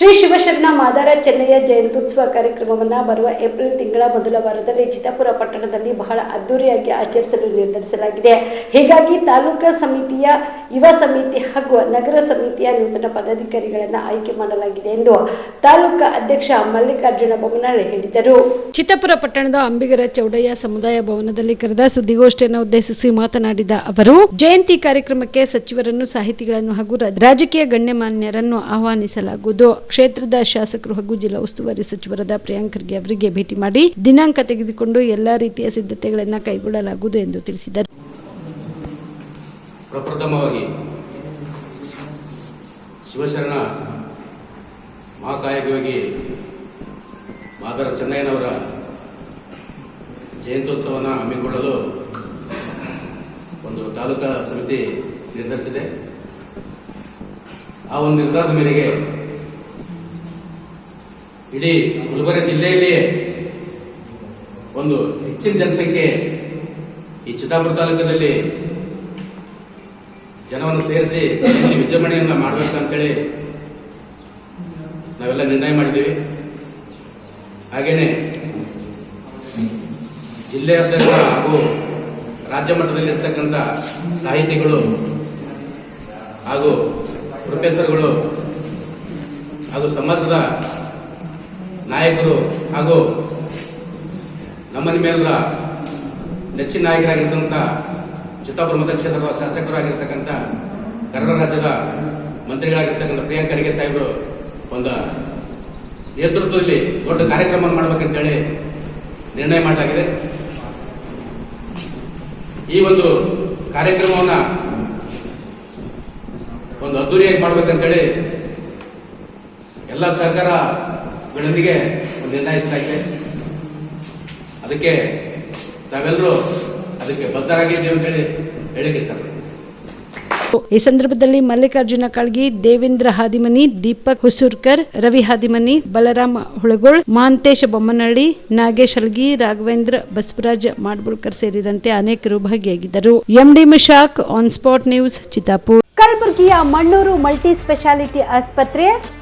ಶ್ರೀ ಶಿವಶರಣ ಮಾದಾರ ಚೆನ್ನಯ್ಯ ಜಯಂತ್ಯುತ್ಸವ ಕಾರ್ಯಕ್ರಮವನ್ನು ಬರುವ ಏಪ್ರಿಲ್ ತಿಂಗಳ ಮೊದಲ ವಾರದಲ್ಲಿ ಚಿತ್ತಾಪುರ ಪಟ್ಟಣದಲ್ಲಿ ಬಹಳ ಅದ್ದೂರಿಯಾಗಿ ಆಚರಿಸಲು ನಿರ್ಧರಿಸಲಾಗಿದೆ. ಹೀಗಾಗಿ ತಾಲೂಕಾ ಸಮಿತಿಯ, ಯುವ ಸಮಿತಿ ಹಾಗೂ ನಗರ ಸಮಿತಿಯ ನೂತನ ಪದಾಧಿಕಾರಿಗಳನ್ನು ಆಯ್ಕೆ ಮಾಡಲಾಗಿದೆ ಎಂದು ತಾಲೂಕಾ ಅಧ್ಯಕ್ಷ ಮಲ್ಲಿಕಾರ್ಜುನ ಬೊಮ್ಮನಹಳ್ಳಿ ಹೇಳಿದರು. ಚಿತ್ತಾಪುರ ಪಟ್ಟಣದ ಅಂಬಿಗರ ಚೌಡಯ್ಯ ಸಮುದಾಯ ಭವನದಲ್ಲಿ ಕರೆದ ಸುದ್ದಿಗೋಷ್ಠಿಯನ್ನು ಉದ್ದೇಶಿಸಿ ಮಾತನಾಡಿದ ಅವರು, ಜಯಂತಿ ಕಾರ್ಯಕ್ರಮಕ್ಕೆ ಸಚಿವರನ್ನು, ಸಾಹಿತಿಗಳನ್ನು ಹಾಗೂ ರಾಜಕೀಯ ಗಣ್ಯಮಾನ್ಯರನ್ನು ಆಹ್ವಾನಿಸಲಾಗುವುದು. ಕ್ಷೇತ್ರದ ಶಾಸಕರು ಹಾಗೂ ಜಿಲ್ಲಾ ಉಸ್ತುವಾರಿ ಸಚಿವರಾದ ಪ್ರಿಯಾಂಕ್ ಖರ್ಗೆ ಅವರಿಗೆ ಭೇಟಿ ಮಾಡಿ ದಿನಾಂಕ ತೆಗೆದುಕೊಂಡು ಎಲ್ಲಾ ರೀತಿಯ ಸಿದ್ಧತೆಗಳನ್ನು ಕೈಗೊಳ್ಳಲಾಗುವುದು ಎಂದು ತಿಳಿಸಿದರು. ಪ್ರಪ್ರಥಮವಾಗಿ ಶಿವಶರಣ ಮಹಾಕಾಯಕವಾಗಿ ಮಾದರ ಚೆನ್ನಯ್ಯನವರ ಜಯಂತ್ಯೋತ್ಸವವನ್ನು ಹಮ್ಮಿಕೊಳ್ಳಲು ಒಂದು ತಾಲೂಕಾ ಸಮಿತಿ ನಿರ್ಧರಿಸಿದೆ. ಆ ಒಂದು ನಿರ್ಧಾರದ ಮೇರೆಗೆ ಇಡೀ ಗುಲ್ಬರ್ಗ ಜಿಲ್ಲೆಯಲ್ಲಿಯೇ ಒಂದು ಹೆಚ್ಚಿನ ಜನಸಂಖ್ಯೆ ಈ ಚಿತ್ತಾಪುರ ತಾಲೂಕಿನಲ್ಲಿ ಜನವನ್ನು ಸೇರಿಸಿ ವಿಜೃಂಭಣೆಯನ್ನು ವಿಜೃಂಭಣೆಯನ್ನ ಹೇಳಿ ನಾವೆಲ್ಲ ನಿರ್ಣಯ ಮಾಡಿದ್ದೀವಿ. ಹಾಗೇನೆ ಜಿಲ್ಲೆಯಾದ್ಯಂತ ಹಾಗೂ ರಾಜ್ಯ ಮಟ್ಟದಲ್ಲಿರ್ತಕ್ಕಂಥ ಸಾಹಿತಿಗಳು ಹಾಗೂ ಪ್ರೊಫೆಸರ್ಗಳು ಹಾಗೂ ಸಮಾಜದ ನಾಯಕರು ಹಾಗೂ ನಮ್ಮನ ಮೇಲೆಲ್ಲ ನೆಚ್ಚಿನ ನಾಯಕರಾಗಿರ್ತಕ್ಕಂಥ ಚಿತ್ತಾಪುರ ಮತಕ್ಷೇತ್ರದ ಶಾಸಕರಾಗಿರ್ತಕ್ಕಂಥ ಕನ್ನಡ ರಾಜ್ಯದ ಮಂತ್ರಿಗಳಾಗಿರ್ತಕ್ಕಂಥ ಪ್ರಿಯಾಂಕ ಖರ್ಗೆ ಸಾಹೇಬರು ಒಂದು ನೇತೃತ್ವದಲ್ಲಿ ದೊಡ್ಡ ಕಾರ್ಯಕ್ರಮ ಮಾಡಬೇಕಂತೇಳಿ ನಿರ್ಣಯ ಮಾಡಲಾಗಿದೆ. ಈ ಒಂದು ಕಾರ್ಯಕ್ರಮವನ್ನು ಒಂದು ಅದ್ದೂರಿಯಾಗಿ ಮಾಡಬೇಕಂತೇಳಿ ಎಲ್ಲ ಸರ್ಕಾರಗಳೊಂದಿಗೆ ಒಂದು ನಿರ್ಣಯಿಸಲಾಗಿದೆ ಅದಕ್ಕೆ ನಾವೆಲ್ಲರೂ ಅದಕ್ಕೆ ಬದ್ಧರಾಗಿದ್ದೀವಿ ಅಂತೇಳಿ ಹೇಳಿಕ್ಕೆ ಇಷ್ಟಪಡ್ತೀನಿ. ಈ ಸಂದರ್ಭದಲ್ಲಿ ಮಲ್ಲಿಕಾರ್ಜುನ ಕಾಳ್ಗಿ ದೇವೇಂದ್ರ ಹಾದಿಮನಿ ದೀಪಕ್ ಹುಸೂರ್ಕರ್ ರವಿ ಹಾದಿಮನಿ ಬಲರಾಮ ಹುಳಗೋಳ್ ಮಾಂತೇಶ ಬೊಮ್ಮನಹಳ್ಳಿ ನಾಗೇಶ್ ಅಲ್ಗಿ ರಾಘವೇಂದ್ರ ಬಸವರಾಜ್ ಮಾಡ್ಬುಳ್ಕರ್ ಸೇರಿದಂತೆ ಅನೇಕರು ಭಾಗಿಯಾಗಿದ್ದರು. MD Mishak on spot news Chittapur. ಕಲಬುರಗಿಯ ಮಣ್ಣೂರು ಮಲ್ಟಿ ಸ್ಪೆಷಾಲಿಟಿ ಆಸ್ಪತ್ರೆ